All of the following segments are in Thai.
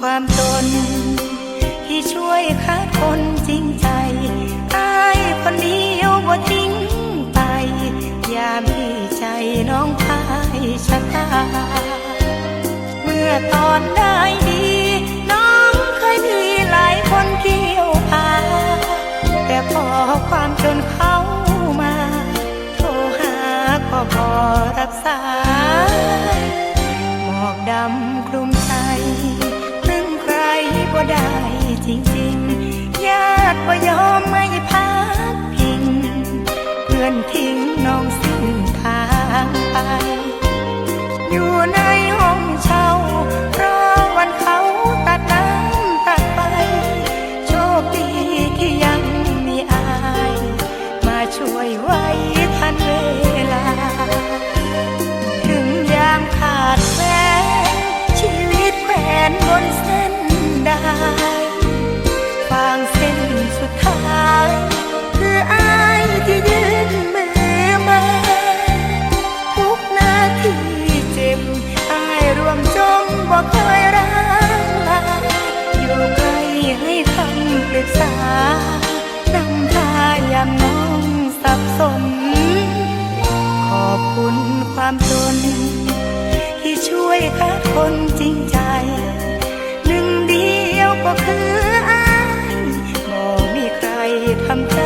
ความจน ที่ช่วยคัดคนจริงใจอายคนเดียวบ่ทิ้งไป ยามที่ใจน้องพายชะตา เมื่อตอนได้ ก็ยอมไม่พักพิง เพื่อนทิ้งน้องสิ้นทางไป อยู่ในห้อง บอกเคยรักลาอยู่ใกล้ให้คำปรึกษานำทายามน้องสับสน ขอบคุณความจน ที่ช่วยคัดคนจริงใจ หนึ่งเดียวก็คืออายบ่มีใครทำใจ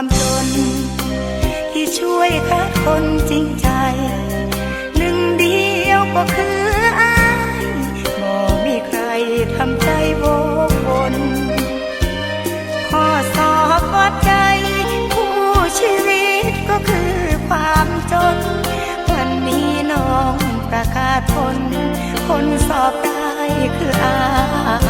ความจน ที่ช่วยคัดคนจริงใจ หนึ่งเดียวก็คืออายบ่มีใครทำใจโวกวนข้อสอบวัดใจ ผู้ชีวิตก็คือความจน วันนี้น้องประกาศผลคนสอบได้คืออาย